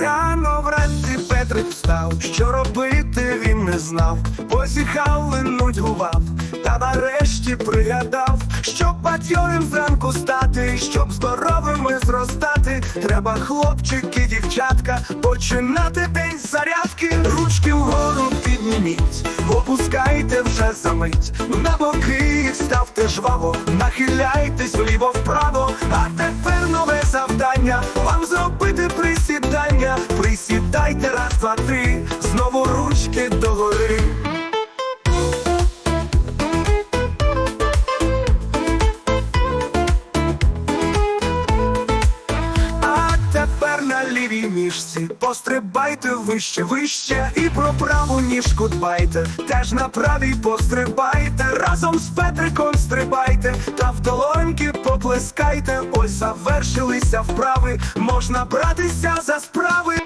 Рано вранці Петрик встав, що робити він не знав, посіхали нудьгував, та нарешті пригадав, щоб бадьорим зранку стати, щоб здоровими зростати, треба хлопчики, дівчатка, починати день зарядки, ручки вгору підніміть, опускайте вже за мить, на боки ставте жваво, нахиляйтесь вліво вправо, а тепер нове завдання, два, три, знову ручки догори. А тепер на лівій ніжці пострибайте вище, вище І про праву ніжку дбайте, теж на правій пострибайте, разом з Петриком стрибайте, та в долоньки поплескайте, ось завершилися вправи, можна братися за справи.